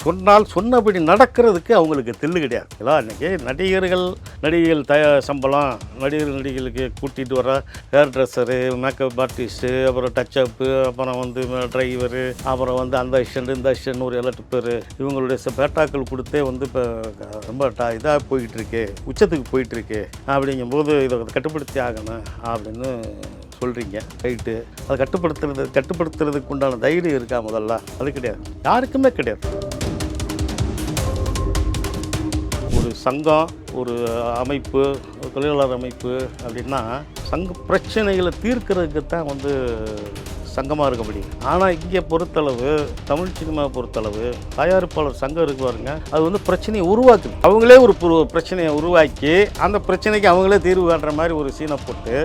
சொன்னால் சொன்னபடி நடக்கிறதுக்கு அவங்களுக்கு தில்லு கிடையாது. இல்லை இன்றைக்கி நடிகர்கள் நடிகைகள் தய சம்பளம் நடிகர் நடிகைகளுக்கு கூட்டிகிட்டு வர ஹேர் ட்ரெஸ்ஸரு மேக்கப் ஆர்டிஸ்ட்டு அப்புறம் டச்சப்பு அப்புறம் வந்து டிரைவரு அப்புறம் வந்து அந்த அசிஸ்டண்ட் இந்த அசிஸ்டன்ட் ஒரு எல்லாம் பேர் இவங்களுடைய ச- பேட்டாக்கள் கொடுத்தே வந்து இப்போ ரொம்ப ட இதாக போயிட்டுருக்கு உச்சத்துக்கு போயிட்டுருக்கு அப்படிங்கும்போது இதை கட்டுப்படுத்தி ஆகணும் அப்படின்னு சொல்கிறீங்க ரைட்டு அதை கட்டுப்படுத்துறது கட்டுப்படுத்துறதுக்கு உண்டான தைரியம் இருக்கா முதல்ல? அது கிடையாது. யாருக்குமே கிடையாது. சங்கம் ஒரு அமைப்பு ஒரு தொழிலாளர் அமைப்பு அப்படின்னா சங்க பிரச்சனைகளை தீர்க்கிறதுக்கு தான் வந்து சங்கமாக இருக்க முடியும். ஆனால் இங்கே பொறுத்தளவு தமிழ் சினிமா பொறுத்தளவு தயாரிப்பாளர் சங்கம் இருக்கு பாருங்க அது வந்து பிரச்சனையை உருவாக்குது. அவங்களே ஒரு பிரச்சனையை உருவாக்கி அந்த பிரச்சனைக்கு அவங்களே தீர்வு காட்டுற மாதிரி ஒரு சீனை போட்டு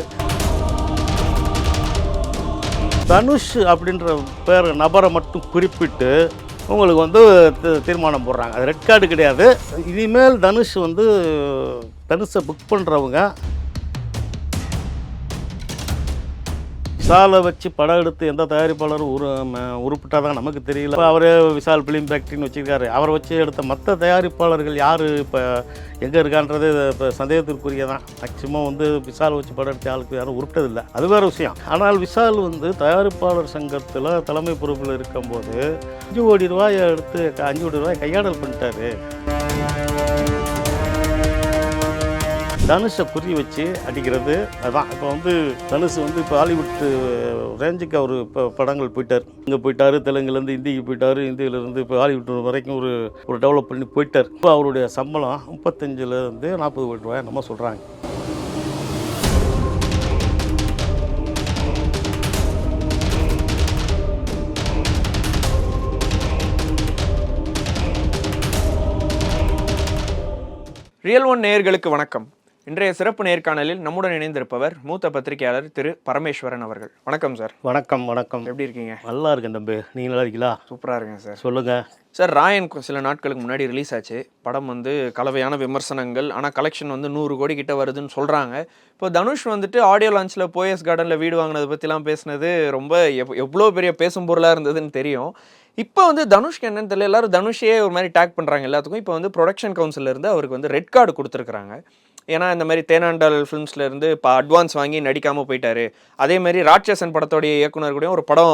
தனுஷ் அப்படின்ற பேர் நபரை மட்டும் குறிப்பிட்டு உங்களுக்கு வந்து தி- தீர்மானம் போடுறாங்க. அது ரெட் கார்டு கிடையாது. இனிமேல் தனுஷ் வந்து தனுஷை புக் பண்ணுறவங்க விசாலை வச்சு படம் எடுத்து எந்த தயாரிப்பாளரும் உரு உருப்பிட்டாதான் நமக்கு தெரியல. இப்போ அவரே விசால் ஃபிலிம் ஃபேக்ட்ரின்னு வச்சுருக்காரு. அவரை வச்சு எடுத்த மற்ற தயாரிப்பாளர்கள் யார்? இப்போ எங்கே இருக்கான்றது இப்போ சந்தேகத்திற்குரிய தான் மேக்சிமம் வந்து விசால் வச்சு படம் எடுத்த ஆளுக்கு யாரும் உருப்பிட்டதில்லை. அது வேறு விஷயம். ஆனால் விசால் வந்து தயாரிப்பாளர் சங்கத்தில் தலைமை பொறுப்பில் இருக்கும்போது அஞ்சு கோடி ரூபாயை எடுத்து அஞ்சு கோடி ரூபாய் கையாடல் பண்ணிட்டாரு. தனுஷை புரிய வச்சு அடிக்கிறது. அதான் இப்போ வந்து தனுஷ் வந்து இப்போ ஹாலிவுட் ரேஞ்சுக்கு அவர் இப்போ படங்கள் போயிட்டார். இங்கே போயிட்டார் தெலுங்குலேருந்து ஹிந்திக்கு போயிட்டார் இந்தியிலேருந்து இப்போ ஹாலிவுட் வரைக்கும் ஒரு ஒரு டெவலப் பண்ணி போயிட்டார். இப்போ அவருடைய சம்பளம் முப்பத்தஞ்சுலேருந்து நாற்பது கோடி ரூபாய் நம்ம சொல்கிறாங்க ரியல் ஒன் நேயர்களுக்கு வணக்கம். இன்றைய சிறப்பு நேர்காணலில் நம்முடன் இணைந்திருப்பவர் மூத்த பத்திரிகையாளர் திரு பரமேஸ்வரன் அவர்கள். வணக்கம் சார். வணக்கம் வணக்கம். எப்படி இருக்கீங்க? நல்லா இருக்கேன் தம்பி. நீங்கள் நல்லா இருக்கீங்களா? சூப்பராக இருக்கேன் சார். சொல்லுங்கள் சார் ராயன் சில நாட்களுக்கு முன்னாடி ரிலீஸ் ஆச்சு. படம் வந்து கலவையான விமர்சனங்கள் ஆனால் கலெக்ஷன் வந்து நூறு கோடி கிட்ட வருதுன்னு சொல்கிறாங்க இப்போ தனுஷ் வந்துட்டு ஆடியோ லான்ச்சில் போயஸ் கார்டனில் வீடு வாங்கினதை பற்றிலாம் பேசினது ரொம்ப எவ் எவ்வளோ பெரிய பேசும் பொருளாக இருந்ததுன்னு தெரியும். இப்போ வந்து தனுஷ்க்கு என்னன்னு தெரியல எல்லாரும் தனுஷே ஒரு மாதிரி டேக் பண்ணுறாங்க எல்லாத்துக்கும். இப்போ வந்து ப்ரொடக்ஷன் இருந்து அவருக்கு வந்து ரெட் கார்டு கொடுத்துருக்குறாங்க. ஏன்னா இந்த மாதிரி தேனாண்டால் ஃபிலிம்ஸ்லேருந்து இப்போ அட்வான்ஸ் வாங்கி நடிக்காமல் போயிட்டாரு. அதே மாதிரி ராட்சசன் படத்தோடைய இயக்குனர் கூட ஒரு படம்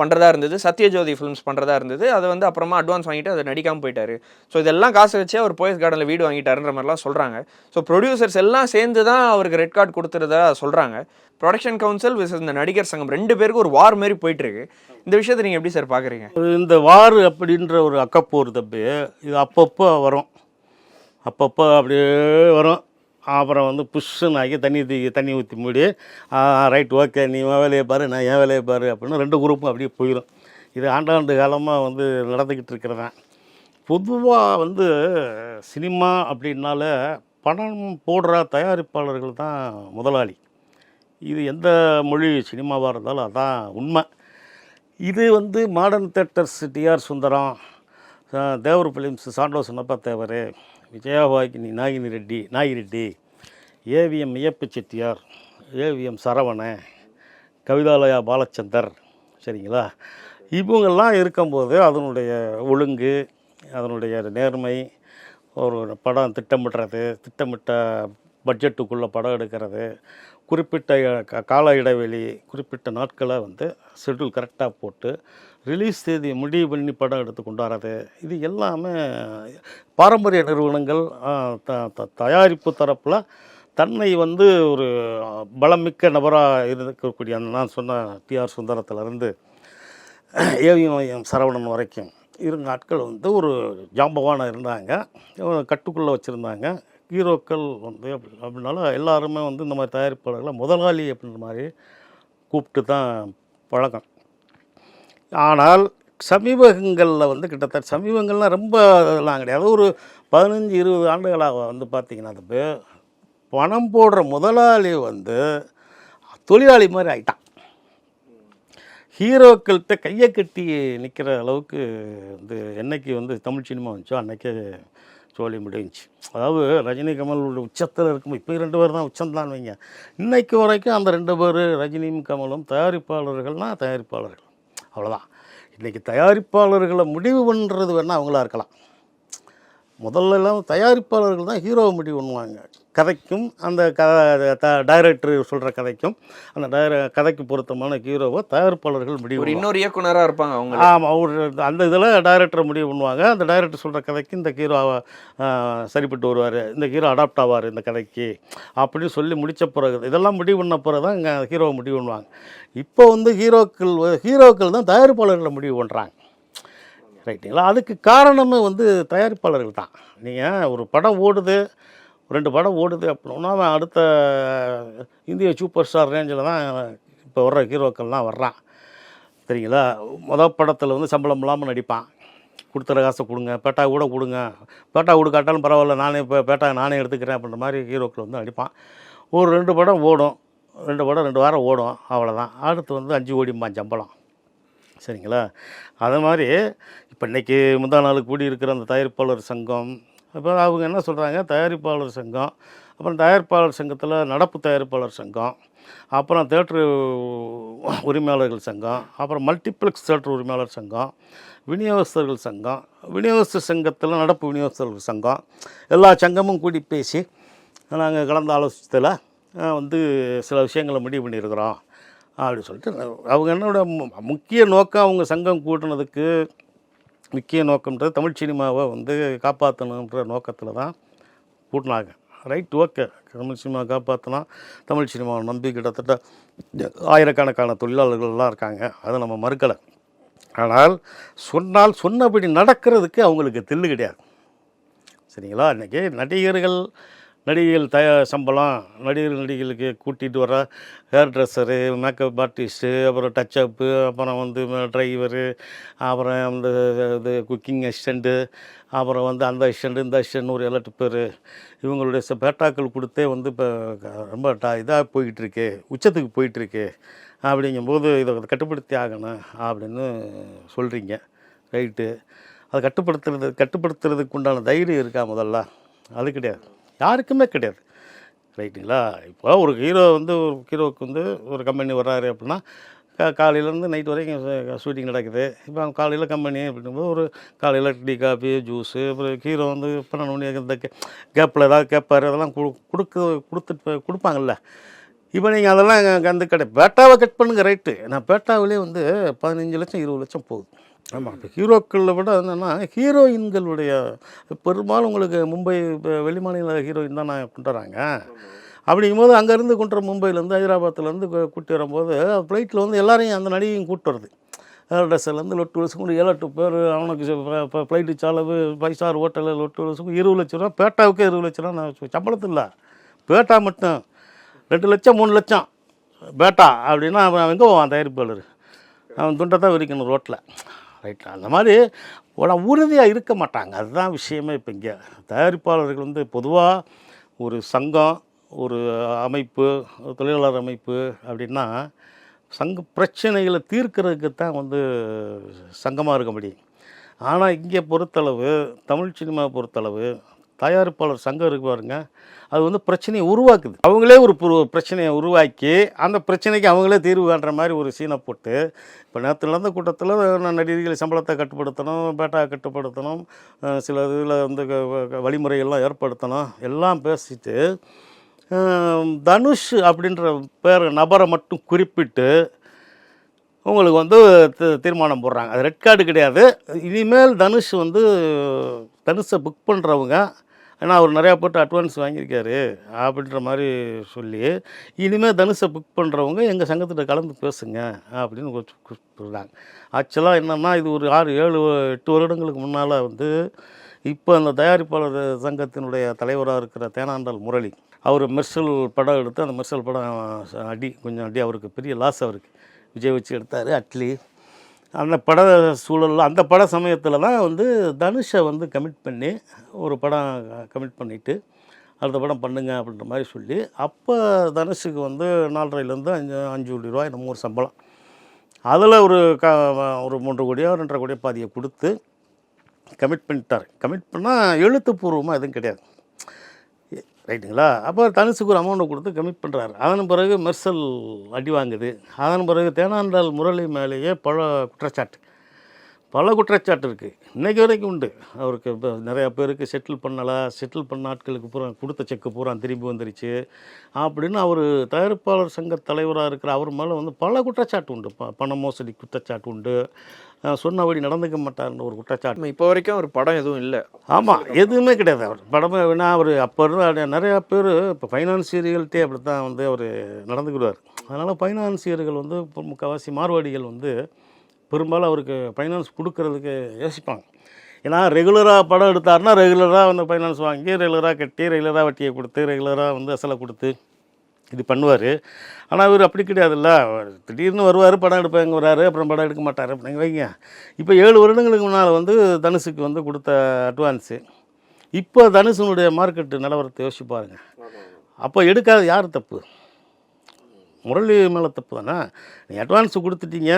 பண்ணுறதா இருந்தது. சத்யஜோதி ஃபிலிம்ஸ் பண்ணுறதா இருந்தது. அதை வந்து அப்புறமா அட்வான்ஸ் வாங்கிட்டு அதை நடிக்காமல் போயிட்டாரு. ஸோ இதெல்லாம் காசு வச்சு அவர் போயஸ் கார்டனில் வீடு வாங்கிட்டாருன்ற மாதிரிலாம் சொல்கிறாங்க ஸோ ப்ரொடியூசர்ஸ் எல்லாம் சேர்ந்து தான் அவருக்கு ரெட் கார்டு கொடுத்துறதா சொல்கிறாங்க ப்ரொடக்ஷன் கவுன்சில் விஸ் இந்த நடிகர் சங்கம் ரெண்டு பேருக்கும் ஒரு வார் மாதிரி போயிட்டுருக்கு. இந்த விஷயத்தை நீங்கள் எப்படி சார் பார்க்குறீங்க இந்த வார் அப்படின்ற ஒரு அக்கப்போர் தப்பு இது அப்பப்போ வரும். அப்பப்போ அப்படியே வரும். அப்புறம் வந்து புஷ்ஷுன்னு ஆகி தண்ணி தூக்கி தண்ணி ஊற்றி மூடி ரைட் ஓகே நீ வேலையை பாரு நான் என் வேலையை பாரு அப்படின்னு ரெண்டு குரூப்பும் அப்படியே போயிடும் இது ஆண்டாண்டு காலமாக வந்து நடந்துக்கிட்டு இருக்கிறதான் பொதுவாக வந்து சினிமா அப்படின்னால பணம் போடுற தயாரிப்பாளர்கள் தான் முதலாளி. இது எந்த மொழி சினிமாவாக இருந்தாலும் அதான் உண்மை. இது வந்து modern theatres TR Sundaram Devar films Sandow Chinnappa Devar Vijayavahini Nagini Reddy Nagi Reddy. AVM Ayyappa Chettiar AVM Saravana Kavithalaya Balachander சரிங்களா? இவங்கெல்லாம் இருக்கும்போது அதனுடைய ஒழுங்கு அதனுடைய நேர்மை ஒரு படம் திட்டமிடுறது திட்டமிட்ட பட்ஜெட்டுக்குள்ளே படம் எடுக்கிறது குறிப்பிட்ட கால இடைவெளி குறிப்பிட்ட நாட்களை வந்து ஷெட்யூல் கரெக்டாக போட்டு ரிலீஸ் தேதி முடிவு பண்ணி படம் எடுத்து கொண்டாடுறது இது எல்லாமே பாரம்பரிய நிறுவனங்கள் த- த- தயாரிப்பு தரப்பில் தன்னை வந்து ஒரு பலமிக்க நபராக இருக்கக்கூடிய அந்த நான் சொன்ன டிஆர் சுந்தரத்திலிருந்து ஏவிஎம் சரவணன் வரைக்கும். இருந்த ஆட்கள் வந்து ஒரு ஜாம்பவான இருந்தாங்க. கட்டுக்குள்ளே வச்சுருந்தாங்க. ஹீரோக்கள் வந்து அப்படி அப்படினால எல்லாருமே வந்து இந்த மாதிரி தயாரிப்பாளர்களை முதலாளி அப்படின்ற மாதிரி கூப்பிட்டு தான் பழக்கம். ஆனால் சமீபங்களில் வந்து கிட்டத்தட்ட சமீபங்கள்லாம் ரொம்ப இதெல்லாம் கிடையாது. ஒரு பதினஞ்சு இருபது ஆண்டுகளாக வந்து பார்த்திங்கன்னா அது பணம் போடுற முதலாளி வந்து தொழிலாளி மாதிரி ஆயிட்டான். ஹீரோக்கள்கிட்ட கையை கட்டி நிற்கிற அளவுக்கு வந்து என்னைக்கு வந்து தமிழ் சினிமா வந்துச்சோ அன்னைக்கே சோழி முடிஞ்சு அதாவது ரஜினி கமலோட உச்சத்தில் இருக்கும் இப்போ ரெண்டு பேர் தான் உச்சம்தான் வைங்க. இன்னைக்கு வரைக்கும் அந்த ரெண்டு பேர் ரஜினியும் கமலும் தயாரிப்பாளர்கள்னா தயாரிப்பாளர்கள். அவ்வளோதான் இன்றைக்கி தயாரிப்பாளர்களை முடிவு பண்ணுறது வேணால் அவங்களா இருக்கலாம். முதல்ல எல்லாம் தயாரிப்பாளர்கள் தான் ஹீரோவை முடிவு பண்ணுவாங்க. கதைக்கும் அந்த க டைரக்டர் சொல்கிற கதைக்கும் அந்த டைர கதைக்கு பொருத்தமான ஹீரோவை தயாரிப்பாளர்கள் முடிவு. இன்னொரு இயக்குனரா இருப்பாங்க அவங்க ஆமாம் ஒரு அந்த இதில் டைரக்டர் முடிவு பண்ணுவாங்க. அந்த டைரக்டர் சொல்கிற கதைக்கு இந்த ஹீரோ சரிப்பட்டு வருவார். இந்த ஹீரோ அடாப்ட் ஆவார் இந்த கதைக்கு அப்படின்னு சொல்லி முடித்த பிறகு இதெல்லாம் முடிவு பண்ண பிறகு தான் இங்கே ஹீரோவை முடிவு பண்ணுவாங்க. இப்போ வந்து ஹீரோக்கள் ஹீரோக்கள் தான் தயாரிப்பாளர்களை முடிவு பண்ணுறாங்க ரைட்டுங்களா அதுக்கு காரணமே வந்து தயாரிப்பாளர்கள் தான். நீங்கள் ஒரு படம் ஓடுது ரெண்டு படம் ஓடுது அப்படின்னா அவன் அடுத்த இந்திய சூப்பர் ஸ்டார் ரேஞ்சில் தான் இப்போ வர்ற ஹீரோக்கள்லாம் வர்றான். சரிங்களா? மொதல் படத்தில் வந்து சம்பளம் இல்லாமல் நடிப்பான். கொடுத்துற காசை கொடுங்க பேட்டா கூட கொடுங்க. பேட்டா கொடுக்காட்டாலும் பரவாயில்ல நானே இப்போ பேட்டா நானே எடுத்துக்கிறேன் அப்படின்ற மாதிரி ஹீரோக்கள் வந்து நடிப்பான். ஒரு ரெண்டு படம் ஓடும். ரெண்டு படம் ரெண்டு வாரம் ஓடும். அவ்வளோதான் அடுத்து வந்து அஞ்சு ஓடிம்பான் சம்பளம். சரிங்களா? அது மாதிரி இப்போ இன்றைக்கி முந்தா நாள் கூடி இருக்கிற அந்த தயாரிப்பாளர் சங்கம் இப்போ அவங்க என்ன சொல்கிறாங்க? தயாரிப்பாளர் சங்கம் அப்புறம் தயாரிப்பாளர் சங்கத்தில் நடப்பு தயாரிப்பாளர் சங்கம் அப்புறம் தேட்ரு உரிமையாளர்கள் சங்கம் அப்புறம் மல்டிப்ளெக்ஸ் தேட்ரு உரிமையாளர் சங்கம் விநியோகஸ்தர்கள் சங்கம் விநியோகஸ்தர் சங்கத்தில் நடப்பு விநியோகஸ்தர்கள் சங்கம் எல்லா சங்கமும் கூடி பேசி நாங்கள் கலந்து ஆலோசித்ததில் வந்து சில விஷயங்களை முடிவு பண்ணியிருக்கிறோம் அப்படி சொல்லிட்டு அவங்க என்னோட மு- முக்கிய நோக்கம் அவங்க சங்கம் கூட்டினதுக்கு முக்கிய நோக்கம்ன்றது தமிழ் சினிமாவை வந்து காப்பாற்றணுன்ற நோக்கத்தில் தான் கூட்டினாங்க ரைட் ஓகே தமிழ் சினிமா காப்பாற்றினா தமிழ் சினிமாவை நம்பி கிட்டத்தட்ட ஆயிரக்கணக்கான தொழிலாளர்கள்லாம் இருக்காங்க. அதை நம்ம மறுக்கலை. ஆனால் சொன்னால் சொன்னபடி நடக்கிறதுக்கு அவங்களுக்கு தில்லு கிடையாது. சரிங்களா? இன்றைக்கி நடிகர்கள் நடிகைகள் தய சம்பளம் நடிகர் நடிகைகளுக்கு கூட்டிகிட்டு வர ஹேர் ட்ரெஸ்ஸரு மேக்கப் ஆர்டிஸ்ட்டு அப்புறம் டச்சப்பு அப்புறம் வந்து டிரைவரு அப்புறம் அந்த இது குக்கிங் அசிஸ்டண்ட்டு அப்புறம் வந்து அந்த அசிஸ்டண்ட்டு இந்த அசிஸ்டன்ட் ஒரு எட்டு பேர் இவங்களுடைய ச- பேட்டாக்கள் கொடுத்தே வந்து இப்போ ரொம்ப டா இதாக போய்கிட்டுருக்கு உச்சத்துக்கு போயிட்டுருக்கு. அப்படிங்கும்போது இதை கட்டுப்படுத்தி ஆகணும் அப்படின்னு சொல்கிறீங்க ரைட்டு அதை கட்டுப்படுத்துறது கட்டுப்படுத்துறதுக்கு உண்டான தைரியம் இருக்கா முதல்ல? அது கிடையாது. யாருக்குமே கிடையாது. ரைட்டுங்களா? இப்போ ஒரு ஹீரோ வந்து ஒரு ஹீரோவுக்கு வந்து ஒரு கம்பெனி வர்றாரு அப்படின்னா கா காலையிலேருந்து நைட் வரைக்கும் ஷூட்டிங் நடக்குது. இப்போ அவங்க காலையில் கம்பெனி அப்படிங்கும்போது ஒரு காலையில் டீ காஃபி ஜூஸு அப்புறம் ஹீரோ வந்து பன்னெண்டு மணி இந்த கேப்பில் ஏதாவது கேட்பார் அதெல்லாம் கொடு கொடுக்க கொடுத்துட்டு கொடுப்பாங்கல்ல. இப்போ நீங்கள் அதெல்லாம் அந்த கடை பேட்டாவை கட் பண்ணுங்கள் ரைட்டு. நான் பேட்டாவிலே வந்து பதினஞ்சு லட்சம் இருபது லட்சம் போகுது. ஆமாம் இப்போ ஹீரோக்களை விட என்னென்னா ஹீரோயின்களுடைய பெரும்பாலும் உங்களுக்கு மும்பை இப்போ வெளிமாநில ஹீரோயின் தான் நான் கொண்டு வராங்க அப்படிங்கும்போது அங்கேருந்து கொண்டு வர மும்பையிலேருந்து ஹைதராபாத்துலேருந்து கூட்டி வரும்போது ஃப்ளைட்டில் வந்து எல்லாரையும் அந்த நடிகையும் கூட்டு வருது. ட்ரெஸ்ஸிலேருந்து லொட்டு வருஷம் கூட ஏழு எட்டு பேர் அவனுக்கு இப்போ ஃப்ளைட்டு செலவு ஃபைவ் ஸ்டார் ஹோட்டலில் லொட்டு வருஷம் இருபது லட்ச ரூபா பேட்டாவுக்கே இருபது லட்ச ரூபா நான் சம்பளத்து இல்லை. பேட்டா மட்டும் ரெண்டு லட்சம் மூணு லட்சம் பேட்டா அப்படின்னா அவன் எங்கே போவான் தயாரிப்பாளர்? அவன் துண்டை தான் விரிக்கணும் ரோட்டில் ரைட். அந்த மாதிரி உட உறுதியாக இருக்க மாட்டாங்க. அதுதான் விஷயமே இப்போ இங்கே. தயாரிப்பாளர்கள் வந்து பொதுவாக ஒரு சங்கம் ஒரு அமைப்பு ஒரு தொழிலாளர் அமைப்பு அப்படின்னா சங்க பிரச்சனைகளை தீர்க்கிறதுக்கு தான் வந்து சங்கமாக இருக்க முடியும். ஆனால் இங்கே பொறுத்தளவு தமிழ் சினிமா பொறுத்தளவு தயாரிப்பாளர் சங்கம் இருக்கு பாருங்க. அது வந்து பிரச்சனையை உருவாக்குது. அவங்களே ஒரு பிரச்சனையை உருவாக்கி அந்த பிரச்சனைக்கு அவங்களே தீர்வு காண்ற மாதிரி ஒரு சீனை போட்டு இப்போ நேற்று நடந்த கூட்டத்தில் நடிகர்கள் சம்பளத்தை கட்டுப்படுத்தணும் பேட்டா கட்டுப்படுத்தணும் சில இதில் வந்து க- வழிமுறைகள்லாம் ஏற்படுத்தணும் எல்லாம் பேசிட்டு தனுஷ் அப்படின்ற பேர் நபரை மட்டும் குறிப்பிட்டு உங்களுக்கு வந்து தி- தீர்மானம் போடுறாங்க. அது ரெட் கார்டு கிடையாது. இனிமேல் தனுஷ் வந்து தனுஷை புக் பண்ணுறவங்க ஏன்னா அவர் நிறையா போட்டு அட்வான்ஸ் வாங்கியிருக்காரு அப்படின்ற மாதிரி சொல்லி இனிமேல் தனுஷை புக் பண்ணுறவங்க எங்கள் சங்கத்திட்ட கலந்து பேசுங்க அப்படின்னு சொல்கிறாங்க ஆக்சுவலாக என்னென்னா இது ஒரு ஆறு ஏழு எட்டு வருடங்களுக்கு முன்னால் வந்து இப்போ அந்த தயாரிப்பாளர் சங்கத்தினுடைய தலைவராக இருக்கிற தேனாண்டல் முரளி அவர் மெர்சல் படம் எடுத்து அந்த மெர்சல் படம் அடி கொஞ்சம் அடி அவருக்கு பெரிய லாஸ் அவருக்கு. விஜய் வச்சு எடுத்தார் அட்லி. அந்த பட சூழலில் அந்த பட சமயத்தில் தான் வந்து தனுஷை வந்து கமிட் பண்ணி ஒரு படம் கமிட் பண்ணிவிட்டு அடுத்த படம் பண்ணுங்க அப்படின்ற மாதிரி சொல்லி அப்போ தனுஷுக்கு வந்து நாலரைலேருந்து அஞ்சு அஞ்சு கோடி ரூபாய் நம்ம ஒரு சம்பளம். அதில் ஒரு க ஒரு மூன்று கோடியோ ரெண்டரை கோடியோ பாதியை கொடுத்து கமிட் பண்ணிட்டார். கமிட் பண்ணால் எழுத்துப்பூர்வமாக எதுவும் கிடையாது. ரைட்டுங்களா? அப்போ தனுஷுக்கு ஒரு அமௌண்ட்டை கொடுத்து கமிட் பண்ணுறாரு அதன் பிறகு மெர்சல் அடி வாங்குது. அதன் பிறகு தேனாண்டால் முரளி மேலேயே பல குற்றச்சாட்டு. பல குற்றச்சாட்டு இருக்குது இன்றைக்கி வரைக்கும் உண்டு. அவருக்கு இப்போ நிறையா பேருக்கு செட்டில் பண்ணலை செட்டில் பண்ண ஆட்களுக்கு பூரா கொடுத்த செக்கு பூரா திரும்பி வந்துருச்சு. அப்படின்னு அவர் தயாரிப்பாளர் சங்க தலைவராக இருக்கிற அவர் மேலே வந்து பல குற்றச்சாட்டு உண்டு. ப பண மோசடி குற்றச்சாட்டு உண்டு. சொன்னபடி நடந்துக்க மாட்டார்னு ஒரு குற்றச்சாட்டு. இப்போ வரைக்கும் ஒரு படம் எதுவும் இல்லை. ஆமாம் எதுவுமே கிடையாது அவர் படமே வேணா அவர் அப்போ இருந்த நிறையா பேர் இப்போ ஃபைனான்சியர்கள்ட்டே அப்படி தான் வந்து அவர் நடந்துக்கிடுவார். அதனால் ஃபைனான்சியர்கள் வந்து முக்கால்வாசி மார்வாடிகள் வந்து பெரும்பாலும் அவருக்கு ஃபைனான்ஸ் கொடுக்கறதுக்கு யோசிப்பாங்க. ஏன்னா ரெகுலராக படம் எடுத்தாருன்னா ரெகுலராக வந்து ஃபைனான்ஸ் வாங்கி ரெகுலராக கட்டி ரெகுலராக வட்டியை கொடுத்து ரெகுலராக வந்து அசலை கொடுத்து இது பண்ணுவார். ஆனால் இவர் அப்படி கிடையாதுல்ல. திடீர்னு வருவார் படம் எடுப்பாங்க வராரு அப்புறம் படம் எடுக்க மாட்டார் அப்படிங்க வைங்க. இப்போ ஏழு வருடங்களுக்கு முன்னால் வந்து தனுஷுக்கு வந்து கொடுத்த அட்வான்ஸு இப்போ தனுஷனுடைய மார்க்கெட்டு நிலவரத்தை யோசிச்சு பாருங்க. அப்போ எடுக்காத யார் தப்பு? முரளி மேலே தப்பு தானே நீ அட்வான்ஸ் கொடுத்துட்டீங்க.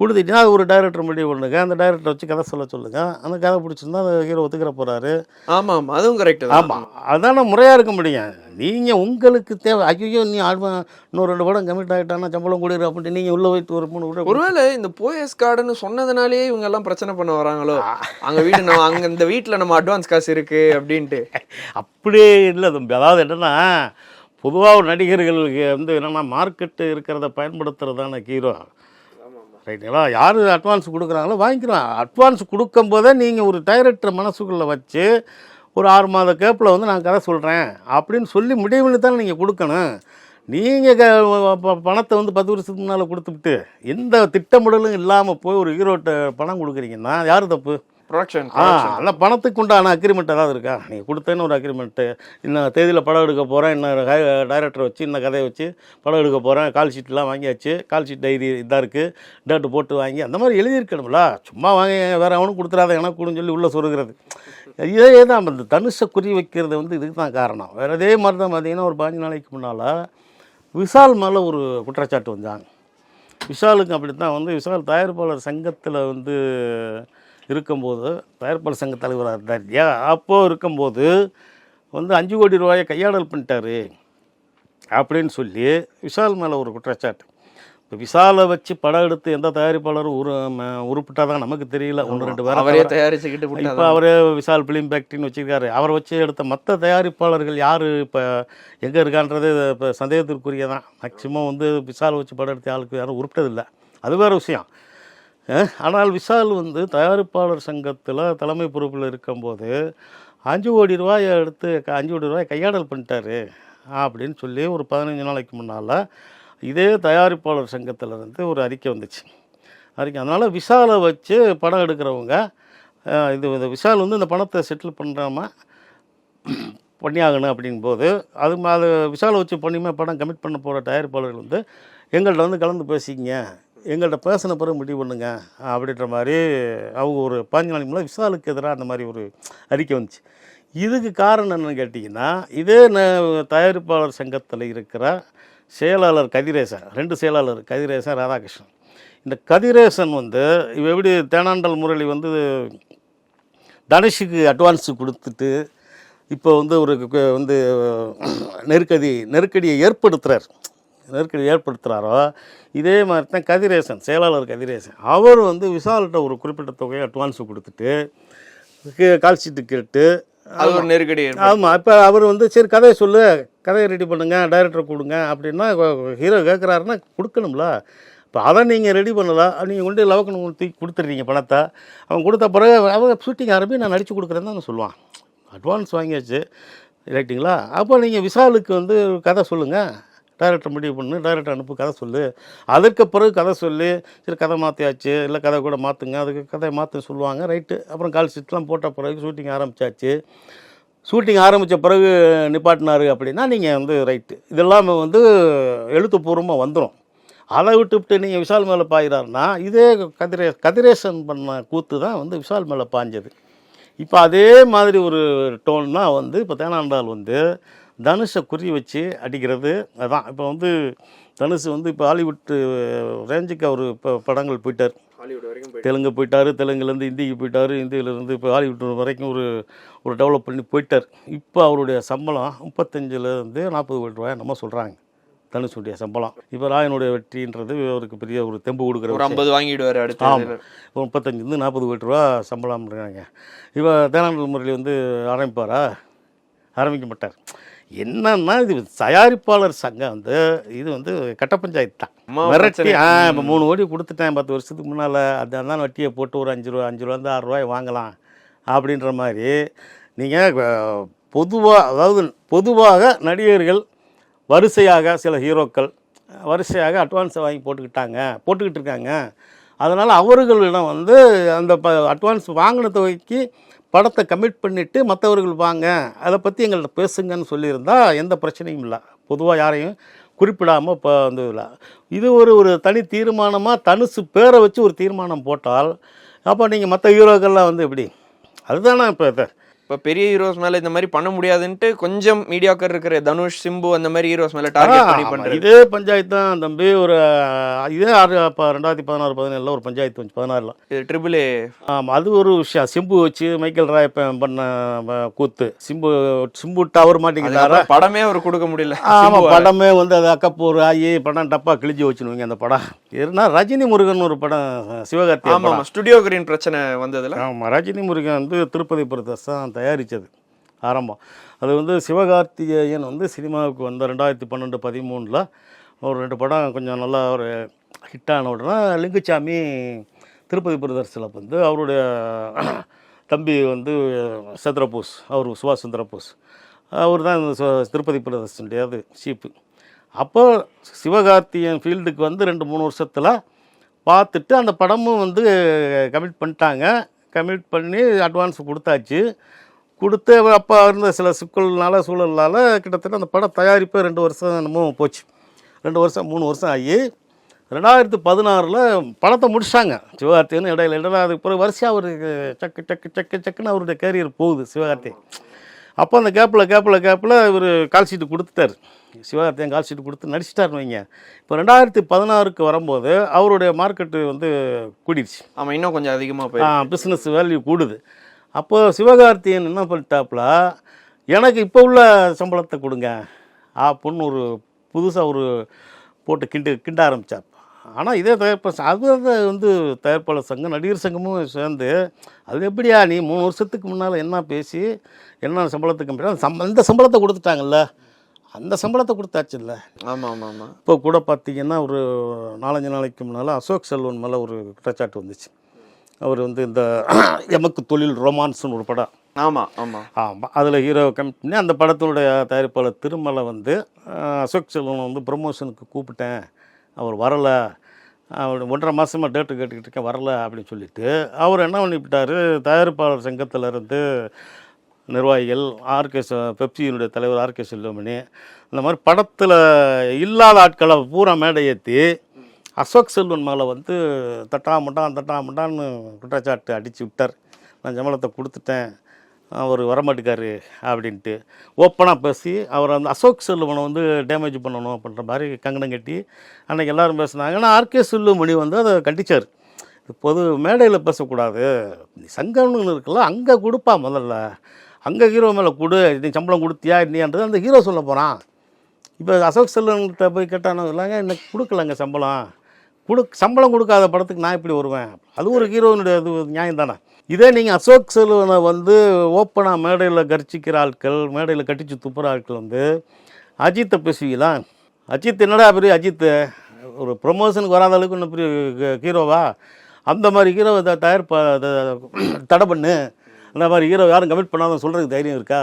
கொடுத்துட்டீங்கன்னா அது ஒரு டைரக்டர் முடிவு பண்ணுங்க அந்த டைரக்டர் வச்சு கதை சொல்ல சொல்லுங்கள் அந்த கதை பிடிச்சிருந்தா அந்த ஹீரோ ஒத்துக்கிற போகிறாரு ஆமாம் ஆமாம் அதுவும் கரெக்ட் ஆமாம் அதான முறையாக இருக்க முடியும். நீங்கள் உங்களுக்கு தேவை ஐயோ நீ ஆடுவா இன்னும் ரெண்டு படம் கமிட் ஆகிட்டானா சம்பளம் கொடுக்குற அப்படின்ட்டு நீங்கள் உள்ளே போயிட்டு ஒரு மூணு கூட ஒருவேளை இந்த போயஸ் கார்டுன்னு சொன்னதுனாலேயே இவங்க எல்லாம் பிரச்சனை பண்ண வராங்களோ? அங்க வீடு நம்ம அங்க இந்த வீட்ல நம்ம அட்வான்ஸ் காசு இருக்கு அப்படின்ட்டு. அப்படியே இல்லை தம்பி. அதாவது என்னென்னா பொதுவாக நடிகர்களுக்கு வந்து என்னென்னா மார்க்கெட்டு இருக்கிறத பயன்படுத்துறது தானே ஹீரோ ரைட்டுங்களா யார் அட்வான்ஸ் கொடுக்குறாங்களோ வாங்கிக்கலாம். அட்வான்ஸ் கொடுக்கும்போதே நீங்கள் ஒரு டைரக்டர் மனசுக்குள்ளே வச்சு ஒரு ஆறு மாத கேப்பில் வந்து நான் கதை சொல்கிறேன் அப்படின்னு சொல்லி முடிவுன்னு தானே நீங்கள் கொடுக்கணும். நீங்கள் க ப- பணத்தை வந்து பத்து வருஷத்துக்கு முன்னால் கொடுத்துட்டு எந்த திட்டமிடலும் இல்லாமல் போய் ஒரு ஹீரோட்ட பணம் கொடுக்குறீங்கன்னா யார் தப்பு? ப்ரொடக்ஷன் ஆ அந்த பணத்துக்கு உண்டான அக்ரிமெண்ட் ஏதாவது இருக்கா? நீங்கள் கொடுத்தேன்னு ஒரு அக்ரிமெண்ட்டு இன்னும் தேதியில் படம் எடுக்க போகிறேன் இன்னும் டைரக்டர் வச்சு இந்த கதையை வச்சு படம் எடுக்க போகிறேன் கால் ஷீட்லாம் வாங்கியாச்சு கால் ஷீட் டைரி இதாக இருக்குது டேட்டு போட்டு வாங்கி அந்த மாதிரி எழுதியிருக்கணும்ல. சும்மா வாங்கி வேறு அவனும் கொடுத்துறாத எனக்கு கொடுன்னு சொல்லி உள்ளே சொருகிறது. இதே தான் அந்த தனுஷை குறி வைக்கிறது வந்து இதுக்கு தான் காரணம். வேறு இதே மாதிரி தான் பார்த்தீங்கன்னா ஒரு பாஞ்சு நாளைக்கு முன்னால் விஷால் மேலே ஒரு குற்றச்சாட்டு வந்தாங்க. விஷாலுக்கு அப்படி தான் வந்து விஷால் தயாரிப்பாளர் சங்கத்தில் வந்து இருக்கும்போது தயாரிப்பாளர் சங்க தலைவராக இருந்தார் இல்லையா அப்போது இருக்கும்போது வந்து அஞ்சு கோடி ரூபாயை கையாடல் பண்ணிட்டாரு அப்படின்னு சொல்லி விஷால் மேலே ஒரு குற்றச்சாட்டு. இப்போ விஷாலை வச்சு படம் எடுத்து எந்த தயாரிப்பாளரும் உரு உருப்பிட்டா தான் நமக்கு தெரியல. ஒன்று ரெண்டு பேரை அவரே. தயாரிச்சுக்கிட்டு இப்போ. அவரே விஷால் ஃபிலிம் ஃபேக்ட்ரின்னு வச்சிருக்காரு. அவரை வச்சு எடுத்த மற்ற தயாரிப்பாளர்கள் யார்? இப்போ எங்கே இருக்கான்றது இப்போ சந்தேகத்திற்குரிய தான் மேக்சிமம் வந்து விஷால் வச்சு படம் எடுத்த ஆளுக்கு யாரும் உருப்பிட்டதில்லை. அது வேறு விஷயம். ஆனால் விஷால் வந்து தயாரிப்பாளர் சங்கத்தில் தலைமை பொறுப்பில் இருக்கும்போது அஞ்சு கோடி ரூபாயை எடுத்து அஞ்சு கோடி ரூபாய் கையாடல் பண்ணிட்டாரு அப்படின்னு சொல்லி ஒரு பதினஞ்சு நாளைக்கு முன்னால் இதே தயாரிப்பாளர் சங்கத்திலேருந்து ஒரு அறிக்கை வந்துச்சு. அறிக்கை அதனால் விஷாலை வச்சு படம் எடுக்கிறவங்க இது இந்த விஷால் வந்து இந்த பணத்தை செட்டில் பண்ணாமல் பண்ணியாகணும் அப்படிங்கும்போது அது அது விஷாலை வச்சு பண்ணியுமே படம் கமிட் பண்ண போகிற தயாரிப்பாளர்கள் வந்து எங்கள்கிட்ட வந்து கலந்து பேசிக்கிங்க எங்கள்கிட்ட பேசின பிறகு முடிவு பண்ணுங்க அப்படின்ற மாதிரி அவங்க ஒரு பாஞ்சு நாளைக்கு முன்னாடி விஷாலுக்கு எதிராக அந்த மாதிரி ஒரு அறிக்கை வந்துச்சு. இதுக்கு காரணம் என்னன்னு கேட்டிங்கன்னா இதே நான் தயாரிப்பாளர் சங்கத்தில் இருக்கிற செயலாளர் கதிரேசன் ரெண்டு செயலாளர் கதிரேசன் ராதாகிருஷ்ணன். இந்த கதிரேசன் வந்து இவ எப்படி தேனாண்டல் முரளி வந்து தனுஷுக்கு அட்வான்ஸு கொடுத்துட்டு இப்போ வந்து ஒரு வந்து நெருக்கடி நெருக்கடியை ஏற்படுத்துகிறார் நெருக்கடி ஏற்படுத்துகிறாரோ இதே மாதிரி தான் கதிரேசன் செயலாளர் கதிரேசன். அவர் வந்து விஷால்கிட்ட ஒரு குறிப்பிட்ட தொகையை அட்வான்ஸு கொடுத்துட்டு கே- கால் ஷீட்டு கேட்டு அது ஒரு நெருக்கடி. ஆமாம் இப்போ அவர் வந்து சரி கதையை சொல்லு கதையை ரெடி பண்ணுங்க டைரக்டர் கொடுங்க அப்படின்னா ஹீரோ கேட்குறாருன்னா கொடுக்கணும்ல. இப்போ அதை நீங்கள் ரெடி பண்ணலாம். நீங்கள் கொண்டு லவக்கணும் தூக்கி கொடுத்துட்றீங்க பணத்தை. அவன் கொடுத்த பிறகு அவங்க ஷூட்டிங் ஆரம்பி நான் நடித்து கொடுக்குறேன்னு தான் சொல்லுவான். அட்வான்ஸ் வாங்கியாச்சு ரைட்டுங்களா அப்போ நீங்கள் விஷாலுக்கு வந்து கதை சொல்லுங்கள் டைரக்டர் முடிவு பண்ணு டைரக்டர் அனுப்பு கதை சொல்லு. அதற்கு பிறகு கதை சொல்லி. சரி கதை மாற்றியாச்சு இல்லை கதை கூட மாற்றுங்க அதுக்கு கதையை மாற்ற சொல்லுவாங்க. ரைட்டு. அப்புறம் கால் ஷீட்லாம் போட்ட பிறகு ஷூட்டிங் ஆரம்பிச்சாச்சு. ஷூட்டிங் ஆரம்பித்த பிறகு நிப்பாட்டினாரு அப்படின்னா நீங்கள் வந்து ரைட்டு. இதெல்லாம் வந்து எழுத்துப்பூர்வமாக வந்துடும் அதை விட்டுவிட்டு நீங்கள் விஷால் மேலே பாயிறாருன்னா இதே கதிரே கதிரேசன் பண்ண கூத்து தான் வந்து விஷால் மேலே பாஞ்சது. இப்போ அதே மாதிரி ஒரு டோன்னா வந்து இப்போ தேனாண்டால் வந்து தனுஷை குறி வச்சு அடிக்கிறது. அதான் இப்போ வந்து தனுஷ் வந்து இப்போ ஹாலிவுட் ரேஞ்சுக்கு அவர் இப்போ படங்கள் போயிட்டார். தெலுங்கு போயிட்டாரு தெலுங்குலேருந்து ஹிந்திக்கு போயிட்டாரு ஹிந்தியிலேருந்து இப்போ ஹாலிவுட் வரைக்கும் ஒரு ஒரு டெவலப் பண்ணி போயிட்டார். இப்போ அவருடைய சம்பளம் முப்பத்தஞ்சுலேருந்து நாற்பது கோடி ரூபாய் நம்ம சொல்கிறாங்க தனுஷுடைய சம்பளம். இப்போ ராயனுடைய வெற்றின்றது அவருக்கு பெரிய ஒரு தெம்பு கொடுக்குற ஒரு. ஐம்பது வாங்கிடுவாரு அடுத்து. ஆமாம் இப்போ முப்பத்தஞ்சுலேருந்து நாற்பது கோடி ரூபா சம்பளம் இருக்காங்க இப்போ தேனாண்டல் முரளி வந்து ஆரம்பிப்பாரா? ஆரம்பிக்க மாட்டார். என்னன்னா இது தயாரிப்பாளர் சங்கம் வந்து இது வந்து கட்ட பஞ்சாயத்து தான். மிரட்டி. ஆ இப்போ மூணு கோடி கொடுத்துட்டேன் பத்து வருஷத்துக்கு முன்னால். அதான் வட்டியை போட்டு ஒரு அஞ்சு ரூபா அஞ்சு ரூபாந்து ஆறு ரூபாய் வாங்கலாம் அப்படின்ற மாதிரி நீங்கள் பொதுவாக அதாவது பொதுவாக நடிகர்கள் வரிசையாக சில ஹீரோக்கள் வரிசையாக அட்வான்ஸை வாங்கி போட்டுக்கிட்டாங்க போட்டுக்கிட்டு இருக்காங்க. அதனால் அவர்களிடம் வந்து அந்த ப அட்வான்ஸ் வாங்கின தொகைக்கு படத்தை கமிட் பண்ணிவிட்டு மற்றவர்கள் வாங்க அதை பற்றி எங்கள்கிட்ட பேசுங்கன்னு சொல்லியிருந்தா எந்த பிரச்சனையும் இல்லை. பொதுவாக யாரையும் குறிப்பிடாமல் இப்போ வந்து இது ஒரு ஒரு தனி தீர்மானமாக தனுசு பேரை வச்சு ஒரு தீர்மானம் போட்டால் அப்போ நீங்கள் மற்ற ஹீரோக்கள்லாம் வந்து எப்படி? அதுதானே இப்போ இதை? இப்போ பெரிய ஹீரோஸ் மேல இந்த மாதிரி பண்ண முடியாதுன்ட்டு கொஞ்சம் மீடியாக்கர் இருக்கிற தனுஷ் சிம்பு அந்த மாதிரி ஹீரோஸ் மேல டார்கெட் பண்ணி ஆமா, பண்றது. இதே பஞ்சாயத்து தான் தம்பி ஒரு இதே ஆறு இப்போ ரெண்டாயிரத்தி பதினாறு பதினேழில் ஒரு பஞ்சாயத்து வந்துச்சு பதினாறில். இது ட்ரிபிள் ஏ ஆமாம் அது ஒரு விஷயம். சிம்பு வச்சு மைக்கேல் ராய் பண்ண கூத்து. சிம்பு சிம்பு டவர் மாட்டிக்கிட்டாரா? படமே அவர் கொடுக்க முடியல. ஆமாம் படமே வந்து அது அக்கப்போர் ஆகி படம் டப்பா கிழிஞ்சு வச்சுனுவீங்க அந்த படம். இருந்தால் ரஜினி முருகன் ஒரு படம் சிவகார்த்தி ஆமா ஆமா. ஸ்டுடியோ கிரீன் பிரச்சனை வந்ததுல. ஆமாம் ரஜினி முருகன் வந்து திருப்பதி பிரதர்ஸ் தான் தயாரித்தது ஆரம்பம். அது வந்து சிவகார்த்திகேயன் வந்து சினிமாவுக்கு வந்த ரெண்டாயிரத்தி பன்னெண்டு பதிமூணில் ஒரு ரெண்டு படம் கொஞ்சம் நல்லா ஒரு ஹிட்டான உடனே லிங்குச்சாமி திருப்பதி பிரதர்ஷனில் வந்து அவருடைய தம்பி வந்து சந்திரபோஸ் அவர் சுபாஷ் சந்திரபோஸ். அவர் தான் இந்த சு- திருப்பதி பிரதர்ஷனுடைய அது சீப்பு அப்போ சிவகார்த்தியன் ஃபீல்டுக்கு வந்து ரெண்டு மூணு வருஷத்தில் பார்த்துட்டு அந்த படமும் வந்து கமிட் பண்ணிட்டாங்க. கமிட் பண்ணி அட்வான்ஸ் கொடுத்தாச்சு. கொடுத்து அப்போ இருந்த சில சிக்கல்னால சூழல்னால கிட்டத்தட்ட அந்த படம் தயாரிப்பே ரெண்டு வருஷம் என்னமோ போச்சு. ரெண்டு வருஷம் மூணு வருஷம் ஆகி ரெண்டாயிரத்து பதினாறில் படத்தை முடிச்சிட்டாங்க சிவகார்த்தின்னு இடையில. இடையில அதுக்கு பிறகு வரிசையாக ஒரு சக்கு சக்கு சக்கு சக்குன்னு அவருடைய கேரியர் போகுது சிவகார்த்தி அப்போ அந்த கேப்பில் கேப்பில் கேப்பில் இவர் கால் ஷீட்டு கொடுத்துட்டார். சிவகார்த்தியன் கால் ஷீட்டு கொடுத்து நடிச்சிட்டாருன்னு வைங்க. இப்போ ரெண்டாயிரத்தி பதினாறுக்கு வரும்போது அவருடைய மார்க்கெட்டு வந்து கூடிடுச்சு. ஆமா இன்னும் கொஞ்சம் அதிகமா போய் பிஸ்னஸ் வேல்யூ கூடுது. அப்போ சிவகார்த்தியன் என்ன பண்ணிட்டாப்புல எனக்கு இப்போ உள்ள சம்பளத்தை கொடுங்க. அப்படின்னு ஒரு புதுசாக ஒரு போட்டு கிண்டு கிண்ட ஆரம்பித்தார் ஆனால் இதே தயாரிப்பாளர் அது அது வந்து தயாரிப்பாளர் சங்கம் நடிகர் சங்கமும் சேர்ந்து அது எப்படியா நீ மூணு வருஷத்துக்கு முன்னால் என்ன பேசி என்ன சம்பளத்துக்கு அந்த சம்பளத்தை கொடுத்துட்டாங்கல்ல அந்த சம்பளத்தை கொடுத்தாச்சுல்ல. ஆமா ஆமா ஆமா இப்போ கூட பார்த்தீங்கன்னா ஒரு நாலஞ்சு நாளைக்கு முன்னால் அசோக் செல்வன் மேலே ஒரு குற்றச்சாட்டு வந்துச்சு. அவர் வந்து இந்த எமக்கு தொழில் ரொமான்ஸ்னு ஒரு படம். ஆமா ஆமா. ஆமாம் அதில் ஹீரோ கமிட் பண்ணி அந்த படத்தினுடைய தயாரிப்பாளர் திருமலை வந்து அசோக் செல்வன் வந்து ப்ரமோஷனுக்கு கூப்பிட்டேன். அவர் வரலை. அவர் ஒன்றரை மாதமாக டேட்டு கேட்டுக்கிட்டு இருக்கேன் வரல அப்படின்னு சொல்லிட்டு அவர் என்ன பண்ணிவிட்டார்? தயாரிப்பாளர் சங்கத்துல இருந்து நிர்வாகிகள் ஆர்கே பெப்சியினுடைய தலைவர் ஆர்கே செல்வமணி இந்த மாதிரி படத்தில் இல்லாத ஆட்களை பூரா மேடை ஏற்றி அசோக் செல்வன் மேலே வந்து தட்டா முட்டான் தட்டா முட்டான்னு குற்றச்சாட்டு அடித்து விட்டார். நான் சம்பளத்தை கொடுத்துட்டேன் அவர் வரமாட்டுக்காரு அப்படின்ட்டு ஓப்பனாக பேசி அவர் அந்த அசோக் செல்வனை வந்து டேமேஜ் பண்ணணும் அப்படின்ற மாதிரி கங்கணம் கட்டி அன்றைக்கி எல்லோரும் பேசினாங்க. ஆனால் ஆர்கே செல்வமணி வந்து அதை கண்டிச்சார். பொது மேடையில் பேசக்கூடாது. நீ சங்கம்னு இருக்குல்ல அங்கே கொடுப்பா முதல்ல. அங்கே ஹீரோ மேலே கொடு நீ சம்பளம் கொடுத்தியா இல்லையான்றது அந்த ஹீரோ சொல்ல போகிறான் இப்போ அசோக் செல்வன்கிட்ட போய் கேட்டானோ இல்லைங்க எனக்கு கொடுக்கலங்க சம்பளம். கொடு சம்பளம் கொடுக்காத படத்துக்கு நான் இப்படி வருவேன். அது ஒரு ஹீரோனுடைய இது நியாயம் தானே. இதே நீங்கள் அசோக் செல்வனை வந்து ஓப்பனாக மேடையில் கர்ச்சிக்கிற ஆட்கள் மேடையில் கட்டிச்சு துப்புற ஆட்கள் வந்து அஜித்தை பேசுவீங்களா? அஜித் என்னடா பெரிய அஜித்? ஒரு ப்ரொமோஷனுக்கு வராத அளவுக்கு இன்னும் பெரிய ஹீரோவா? அந்த மாதிரி ஹீரோ தயார் தடை பண்ணு. அந்த மாதிரி ஹீரோ யாரும் கமிட் பண்ணாத சொல்கிறதுக்கு தைரியம் இருக்கா?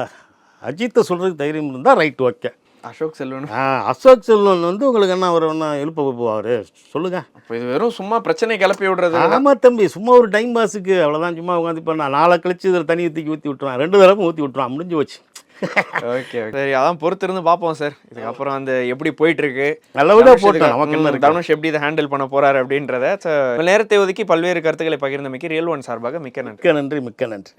அஜித்தை சொல்கிறதுக்கு தைரியம் இருந்தால் ரைட் ஓகே அசோக் செல்வன். அசோக் செல்வன் வந்து உங்களுக்கு என்ன அவர் என்ன எழுப்ப போவார் சொல்லுங்கள் அப்போ இது வெறும் சும்மா பிரச்சனை கிளப்பி விடுறது ஆமாம் தம்பி சும்மா ஒரு டைம் பாஸுக்கு அவ்வளோதான் சும்மா உட்காந்து இப்போ நான் நாளை கழிச்சு இதில் தண்ணி ஊற்றி ஊற்றி விட்டுருவான். ரெண்டு தடவை ஊற்றி விட்டுருவான். முடிஞ்சு போச்சு. ஓகே சரி அதான் பொறுத்து இருந்து பார்ப்போம் சார். இதுக்கப்புறம் அந்த எப்படி போயிட்டு இருக்கு நல்லபடியாக போட்டோம் தனுஷ் எப்படி இதை ஹேண்டில் பண்ண போறாரு அப்படின்றத நேரத்தை ஒதுக்கி பல்வேறு கருத்துக்களை பகிர்ந்தமைக்கு ரியல் ஒன் சார்பாக மிக்க நன்றி. மிக்க நன்றி மிக்க நன்றி.